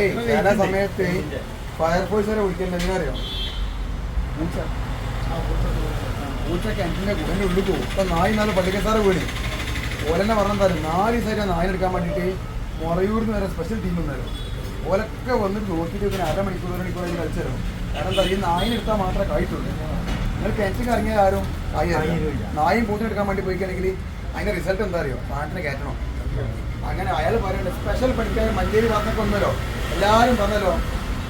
ഏയ് ചില സമയത്ത് ഫയർഫോഴ്സിനെ വിളിക്കുന്നത് എന്തിനറിയോ പൂച്ച പൂച്ച കിണറ്റിന്റെ കുടന്റെ ഉള്ളിൽ പോകും. ഇപ്പൊ നായി നാല് പള്ളിക്കസാറ് വീണ്. ഓലെന്നെ പറഞ്ഞാൽ നാല് ദിവസമായിട്ട് നായിനെ എടുക്കാൻ വേണ്ടിയിട്ട് മുറയൂർന്ന് വരെ സ്പെഷ്യൽ ടീം വന്നേരും ഓലൊക്കെ വന്നിട്ട് നോക്കിയിട്ട് പിന്നെ അരമണിക്കൂർ ഒരു മണിക്കൂർ അതിന് കളിച്ചു തരും. കാരണം എന്താ ഈ നായിനെ എടുത്താൽ മാത്രമേ കായിട്ടുള്ളൂ നിങ്ങൾ കിണറ്റിൽ ഇറങ്ങിയ ആരും കായി അറിയില്ല. നായും പൂത്തിനെ എടുക്കാൻ വേണ്ടി പോയിക്കാണെങ്കിൽ അതിന്റെ റിസൾട്ട് എന്താ അറിയോ? നാട്ടിനെ കയറ്റണം. അങ്ങനെ അയാൾ പറയുന്നുണ്ട് സ്പെഷ്യൽ പഠിക്കാൻ മഞ്ചേരി ഭാഗത്തൊക്കെ വന്നല്ലോ. എല്ലാവരും പറഞ്ഞല്ലോ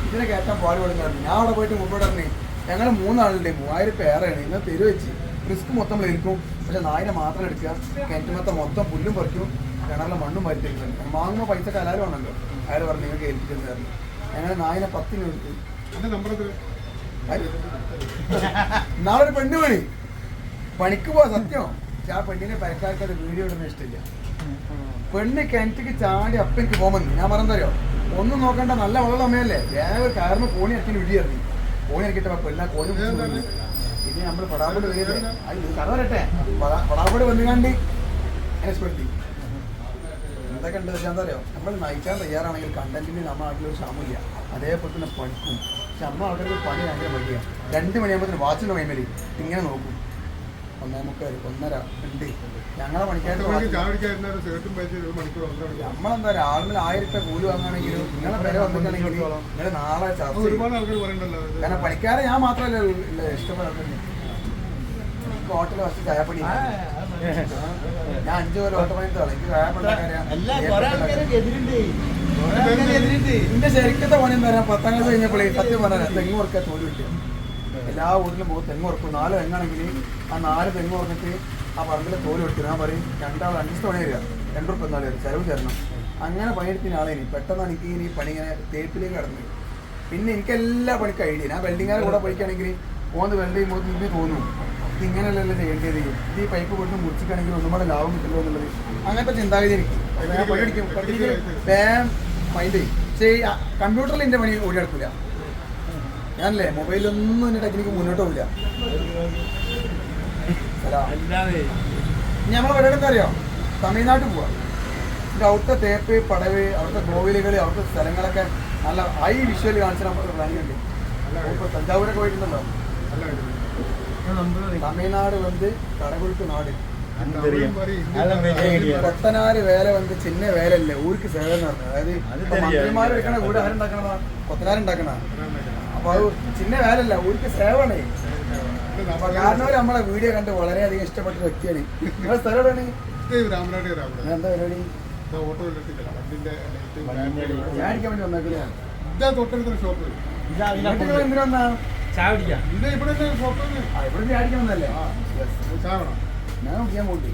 ഇതിനെ കയറ്റാൻ പാടുപെടുന്നു ഞാൻ അവിടെ പോയിട്ട് മുമ്പോട്ട് ഇറങ്ങി. ഞങ്ങൾ മൂന്നാളുണ്ട് മൂവായിരം പേരാണ്. ഇന്ന് തെരു വെച്ച്. റിസ്ക് മൊത്തം എടുക്കും. പക്ഷെ നായിനെ മാത്രം എടുക്കുക. കിണറ്റുമൊത്തം മൊത്തം പുല്ലും പറിക്കും. കിണറിലെ മണ്ണും പറിച്ചിരിക്കുന്നത് വാങ്ങുമ്പോൾ പൈസ കലാലും ഉണ്ടല്ലോ അയാൾ പറഞ്ഞു നിങ്ങൾക്ക് പറഞ്ഞു. ഞങ്ങൾ നായിനെ പത്തിന് എടുത്തു. നാളെ ഒരു പെണ്ണ് പണി. പണിക്ക് പോവാ സത്യം. ആ പെണ്ണിനെ പരക്കാർക്ക് അത് വീഡിയോ ഇടുന്ന ഇഷ്ടമില്ല. പെണ്ണ് കിണറ്റിക്ക് ചാടി അപ്പം എനിക്ക് പോകുമെന്ന്. ഞാൻ പറഞ്ഞതറിയോ? ഒന്നും നോക്കണ്ട നല്ല വെള്ളം അമ്മയല്ലേ വേറെ കാരണം കോണി ഇറക്കി ഇടിയായിരുന്നു കോണി ഇറക്കിട്ടപ്പോ എല്ലാ കോണി ഇനി നമ്മൾ പടാപ്പോട് വരികയല്ലേ? അത് കഥ വരട്ടെ പടാ- പടാപ്പോട് വന്നുകാണ്ട് എക്സ്പെക്ട് എന്തൊക്കെ ഉണ്ട് വെച്ചാൽ എന്താ പറയുക നമ്മൾ നയിക്കാൻ തയ്യാറാണെങ്കിൽ കണ്ടന്റിന് നമ്മുടെ നാട്ടിലൊരു ക്ഷാമില്ല അതേപോലെ തന്നെ പഠിക്കും പക്ഷെ നമ്മൾ ആൾക്കാർക്ക് പണി ഭയങ്കര മടിയാണ് രണ്ട് മണിയാകുമ്പോൾ വാച്ചിന്റെ മൈമലി ഇങ്ങനെ നോക്കും. ഒന്നേ മുക്കാൽ ഒന്നര ഉണ്ട് ഞങ്ങളെ പണിക്കാരുടെ നമ്മളെന്താ രാവിലെ ആയിരത്തെ രൂപ കൂലി വാങ്ങുകയാണെങ്കിലും നിങ്ങളെ പേരെ നിങ്ങൾ നാളെ ചർച്ച. കാരണം പണിക്കാരെ ഞാൻ മാത്രമല്ല ഇഷ്ടപ്പെടുന്നത്. ഹോട്ടലിൽ വസ്തു ചായപ്പണി ഞാൻ അഞ്ചു പോലെ ഓട്ട പണിത്താളെ എനിക്ക് ചായപ്പണി എന്റെ ശരിക്കത്തെ പണി എന്താ പറയാ പത്താം ക്ലാസ് കഴിഞ്ഞപ്പോഴേ സത്യം പറഞ്ഞാൽ തെങ്ങ് ഉറക്കാൻ തോൽ കിട്ടിയ എല്ലാ വീട്ടിലും പോകും. തെങ്ങ് ഉറക്കും നാല് തെങ്ങാണെങ്കിൽ ആ നാല് തെങ്ങ് ഉറക്കിട്ട് ആ പറമ്പിലെ തോൽ കൊടുത്തു ഞാൻ പറയും രണ്ടാൾ അഞ്ച് തവണ വരിക. രണ്ട് റുപ്യ എന്നാലും വരും. ചെലവ് തരണം. അങ്ങനെ പണിയെടുത്തിന് ആളെ ഇനി. പെട്ടെന്ന് എനിക്ക് ഇനി പണി ഇങ്ങനെ തേപ്പിലേക്ക് കടന്നു. പിന്നെ എനിക്ക് എല്ലാ പണി കഴിഞ്ഞു ഞാൻ വെൽഡിങ്ങാരെ കൂടെ പഠിക്കുകയാണെങ്കിൽ പോകുന്ന വെൽഡ് ചെയ്യുമ്പോൾ എനിക്ക് തോന്നും. ഇത് ഇങ്ങനെയല്ലല്ലോ ചെയ്യേണ്ടത്. ഇത് ഈ പൈപ്പ് കൊടുത്ത് മുറിച്ചിട്ടാണെങ്കിൽ ഒന്നും കൂടെ ലാഭം കിട്ടുമോ എന്നുള്ളത് അങ്ങനത്തെ ചിന്താഗതി എനിക്ക് ഞാൻ പണിയെടുക്കും. പഠിക്കും വേം മൈൻഡ് ചെയ്യും. പക്ഷേ കമ്പ്യൂട്ടറിൽ എന്റെ പണി ഓടി നടക്കില്ല ഞാനല്ലേ മൊബൈലൊന്നും എന്റെ ടെക്നിക്ക് മുന്നോട്ട് പോകില്ല ഇനി നമ്മളെ പരിപാടി എന്താ അറിയോ? തമിഴ്നാട്ടിൽ പോവാ. ഇതിന്റെ അവിടുത്തെ തേപ്പ് പടവ് അവിടുത്തെ കോവിലുകൾ അവിടുത്തെ സ്ഥലങ്ങളൊക്കെ നല്ല ഹൈ വിഷ്വൽ കാണിച്ചാൽ നമുക്ക് പ്ലാനിങ് ഉണ്ട്. ഇപ്പോൾ തഞ്ചാവൂരൊക്കെ പോയിട്ടുണ്ടല്ലോ. തമിഴ്നാട് വന്ന് കടകുഴുക്ക് നാട്. കൊത്തനാര് വേല വന്ന് ചിന്ന വേലല്ലേ ഊർക്ക് സേവനം അതായത് മന്ത്രിമാര് ഇപ്പൊ ശരിയാ. മന്ത്രിമാർ വെക്കണ കൂടെ ആരുണ്ടാക്കണ കൊത്തനാരുണ്ടാക്കണ ചിന്ന വേലല്ല ഊരിക്ക് സേവണേ. കാരണവർ കാരണം നമ്മളെ വീഡിയോ കണ്ട് വളരെയധികം ഇഷ്ടപ്പെട്ട വ്യക്തിയാണ്. നിങ്ങളെ സ്ഥലം എവിടെയാണ്? രാമനാട് രാമനാട് നിങ്ങൾ എന്താ പരിപാടി? അടിക്കാൻ വേണ്ടി വന്നേക്കില്ല എന്തിനാ വന്നാ? ഇവിടെ ഞാൻ പോണ്ടി.